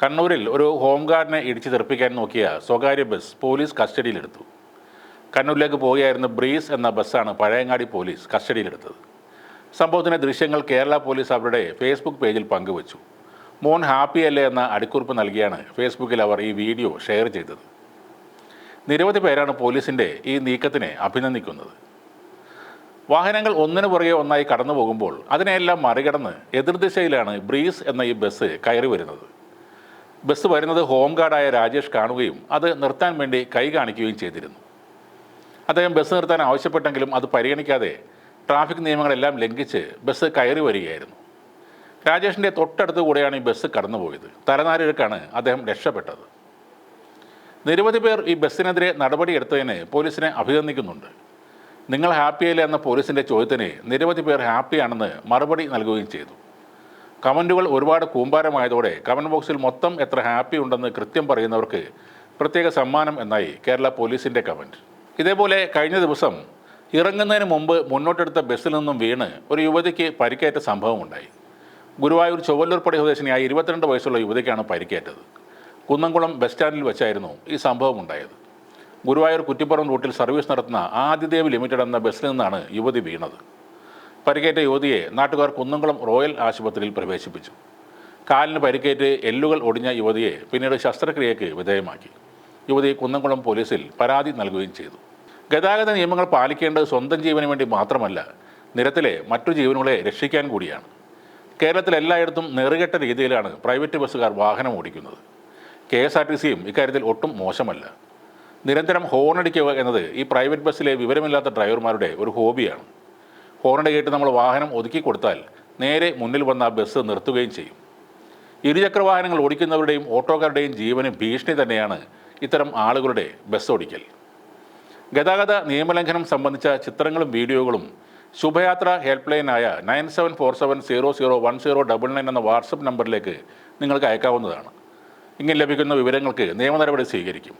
കണ്ണൂരിൽ ഒരു ഹോം ഗാർഡിനെ ഇടിച്ചു തെറിപ്പിക്കാൻ നോക്കിയ സ്വകാര്യ ബസ് പോലീസ് കസ്റ്റഡിയിലെടുത്തു. കണ്ണൂരിലേക്ക് പോവുകയായിരുന്ന ബ്രീസ് എന്ന ബസ്സാണ് പഴയങ്ങാടി പോലീസ് കസ്റ്റഡിയിലെടുത്തത്. സംഭവത്തിന്റെ ദൃശ്യങ്ങൾ കേരള പോലീസ് അവരുടെ ഫേസ്ബുക്ക് പേജിൽ പങ്കുവച്ചു. മോൻ ഹാപ്പി ഹാപ്പിയല്ലേ എന്ന അടിക്കുറിപ്പ് നൽകിയാണ് ഫേസ്ബുക്കിൽ അവർ ഈ വീഡിയോ ഷെയർ ചെയ്തത്. നിരവധി പേരാണ് പോലീസിന്റെ ഈ നീക്കത്തിനെ അഭിനന്ദിക്കുന്നത്. വാഹനങ്ങൾ ഒന്നിനു പുറകെ ഒന്നായി കടന്നു പോകുമ്പോൾ അതിനെയെല്ലാം മറികടന്ന് എതിർദിശയിലാണ് ബ്രീസ് എന്ന ഈ ബസ് കയറി വരുന്നത്. ബസ് വരുന്നത് ഹോം ഗാർഡായ രാജേഷ് കാണുകയും അത് നിർത്താൻ വേണ്ടി കൈ കാണിക്കുകയും ചെയ്തിരുന്നു. അദ്ദേഹം ബസ് നിർത്താൻ ആവശ്യപ്പെട്ടെങ്കിലും അത് പരിഗണിക്കാതെ ട്രാഫിക് നിയമങ്ങളെല്ലാം ലംഘിച്ച് ബസ് കയറി വരികയായിരുന്നു. രാജേഷിന്റെ തൊട്ടടുത്ത് കൂടെയാണ് ഈ ബസ് കടന്നുപോയത്. തലനാരിഴക്കാണ് അദ്ദേഹം രക്ഷപ്പെട്ടത്. നിരവധി പേർ ഈ ബസ്സിനെതിരെ നടപടിയെടുത്തതിന് പോലീസിനെ അഭിനന്ദിക്കുന്നുണ്ട്. നിങ്ങൾ ഹാപ്പിയല്ലേ എന്ന പോലീസിന്റെ ചോദ്യത്തിന് നിരവധി പേർ ഹാപ്പിയാണെന്ന് മറുപടി നൽകുകയും ചെയ്തു. കമന്റുകൾ ഒരുപാട് കൂമ്പാരമായതോടെ കമന്റ് ബോക്സിൽ മൊത്തം എത്ര ഹാപ്പി ഉണ്ടെന്ന് കൃത്യം പറയുന്നവർക്ക് പ്രത്യേക സമ്മാനം എന്നായി കേരള പോലീസിന്റെ കമന്റ് ഇതേപോലെ കഴിഞ്ഞ ദിവസം ഇറങ്ങുന്നതിന് മുമ്പ് മുന്നോട്ടെടുത്ത ബസ്സിൽ നിന്നും വീണ് ഒരു യുവതിക്ക് പരിക്കേറ്റ സംഭവമുണ്ടായി. ഗുരുവായൂർ ചൊവ്വല്ലൂർപ്പടി സ്വദേശിനിയായ ഇരുപത്തിരണ്ട് വയസ്സുള്ള യുവതിക്കാണ് പരിക്കേറ്റത്. കുന്നംകുളം ബസ് സ്റ്റാൻഡിൽ വെച്ചായിരുന്നു ഈ സംഭവം ഉണ്ടായത് ഗുരുവായൂർ കുറ്റിപ്പുറം റൂട്ടിൽ സർവീസ് നടത്തുന്ന ആദിദേവ് ലിമിറ്റഡ് എന്ന ബസ്സിൽ നിന്നാണ് യുവതി വീണത്. പരിക്കേറ്റ യുവതിയെ നാട്ടുകാർ കുന്നംകുളം റോയൽ ആശുപത്രിയിൽ പ്രവേശിപ്പിച്ചു. കാലിന് പരിക്കേറ്റ് എല്ലുകൾ ഒടിഞ്ഞ യുവതിയെ പിന്നീട് ശസ്ത്രക്രിയയ്ക്ക് വിധേയമാക്കി. യുവതി കുന്നംകുളം പോലീസിൽ പരാതി നൽകുകയും ചെയ്തു. ഗതാഗത നിയമങ്ങൾ പാലിക്കേണ്ടത് സ്വന്തം ജീവന് വേണ്ടി മാത്രമല്ല നിരത്തിലെ മറ്റു ജീവനുകളെ രക്ഷിക്കാൻ കൂടിയാണ്. കേരളത്തിൽ എല്ലായിടത്തും നെറുകെട്ട രീതിയിലാണ് പ്രൈവറ്റ് ബസ്സുകാർ വാഹനം ഓടിക്കുന്നത്. കെ എസ് ആർ ടി സിയും ഇക്കാര്യത്തിൽ ഒട്ടും മോശമല്ല. നിരന്തരം ഹോണടിക്കുക എന്നത് ഈ പ്രൈവറ്റ് ബസ്സിലെ വിവരമില്ലാത്ത ഡ്രൈവർമാരുടെ ഒരു ഹോബിയാണ്. കേട്ട് നമ്മൾ വാഹനം ഒതുക്കി കൊടുത്താൽ നേരെ മുന്നിൽ വന്ന ആ ബസ് നിർത്തുകയും ചെയ്യും. ഇരുചക്ര വാഹനങ്ങൾ ഓടിക്കുന്നവരുടെയും ഓട്ടോക്കാരുടെയും ജീവന് ഭീഷണി തന്നെയാണ് ഇത്തരം ആളുകളുടെ ബസ് ഓടിക്കൽ. ഗതാഗത നിയമലംഘനം സംബന്ധിച്ച ചിത്രങ്ങളും വീഡിയോകളും ശുഭയാത്ര help ലൈനായ nine seven four seven zero zero one zero double nine എന്ന വാട്സപ്പ് നമ്പറിലേക്ക് നിങ്ങൾക്ക് അയക്കാവുന്നതാണ്. ഇങ്ങനെ ലഭിക്കുന്ന വിവരങ്ങൾക്ക് നിയമ നടപടി സ്വീകരിക്കും.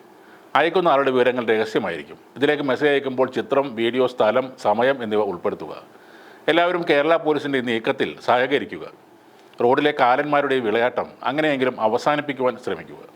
അയക്കുന്ന ആളുടെ വിവരങ്ങൾ രഹസ്യമായിരിക്കും. ഇതിലേക്ക് മെസ്സേജ് അയക്കുമ്പോൾ ചിത്രം വീഡിയോ സ്ഥലം സമയം എന്നിവ ഉൾപ്പെടുത്തുക. എല്ലാവരും കേരള പോലീസിന്റെ നീക്കത്തിൽ സഹകരിക്കുക. റോഡിലെ കാലന്മാരുടെ വിളയാട്ടം അങ്ങനെയെങ്കിലും അവസാനിപ്പിക്കുവാൻ ശ്രമിക്കുക.